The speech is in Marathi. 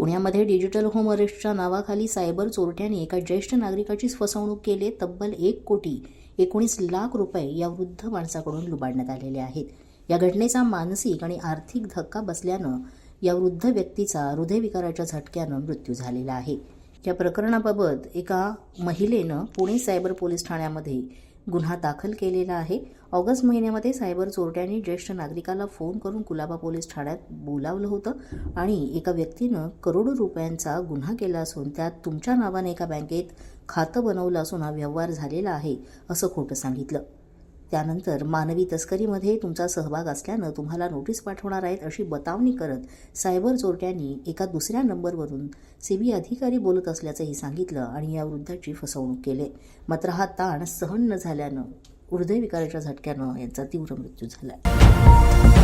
पुण्यामध्ये डिजिटल होम अरेस्टच्या नावाखाली सायबर चोरट्यांनी एका ज्येष्ठ नागरिकाचीच फसवणूक केली तब्बल एक कोटी एकोणीस लाख रुपये या वृद्ध माणसाकडून लुबाडण्यात आलेले आहेत. या घटनेचा मानसिक आणि आर्थिक धक्का बसल्यानं या वृद्ध व्यक्तीचा हृदयविकाराच्या झटक्यानं मृत्यू झालेला आहे. या प्रकरणाबाबत एका महिलेनं पुणे सायबर पोलीस ठाण्यामध्ये गुन्हा दाखल केलेला आहे. ऑगस्ट महिन्यामध्ये सायबर चोरट्यांनी ज्येष्ठ नागरिकाला फोन करून कुलाबा पोलीस ठाण्यात बोलावलं होतं आणि एका व्यक्तीनं करोडो रुपयांचा गुन्हा केला असून त्यात तुमच्या नावाने एका बँकेत खातं बनवलं असून हा व्यवहार झालेला आहे असं खोटं सांगितलं. त्यानंतर मानवी तस्करीमध्ये तुमचा सहभाग असल्यानं तुम्हाला नोटीस पाठवणार आहेत अशी बतावणी करत सायबर चोरट्यांनी एका दुसऱ्या नंबरवरून सीबी अधिकारी बोलत असल्याचंही सांगितलं आणि या वृद्धाची फसवणूक केली. मात्र हा ताण सहन न झाल्यानं हृदयविकाराच्या झटक्यानं यांचा तीव्र मृत्यू झाला.